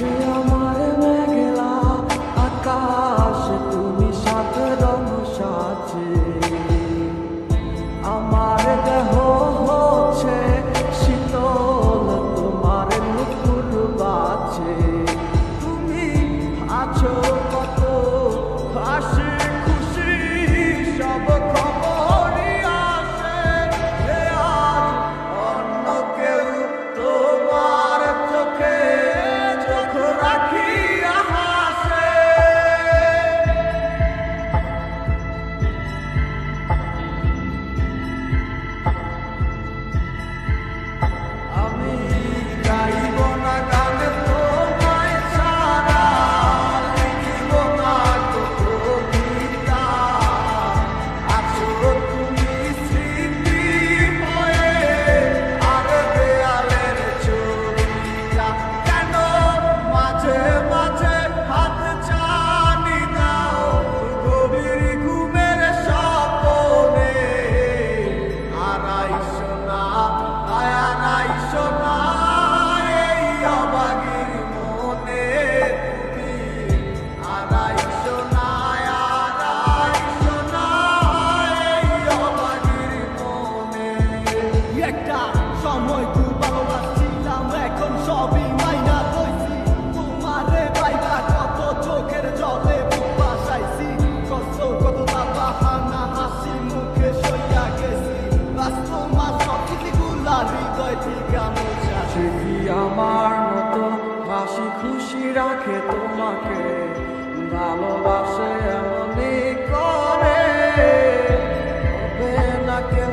You're সময়টু ভালোবাসছিলাম এখন সবই মাইনা হইছি তোমারে পাইবা কত চোখের জলে বুক বাসাইছি কষ্ট কত দাবা হানা হাসি মুখে সইয়া গেছি বাস তোমার সব কিছুগুলা হৃদয় ঠিকা মোছা সে কি আমার মতো হাসি খুশি রাখে তোমাকে ভালোবাসে এমনই করে না কেউ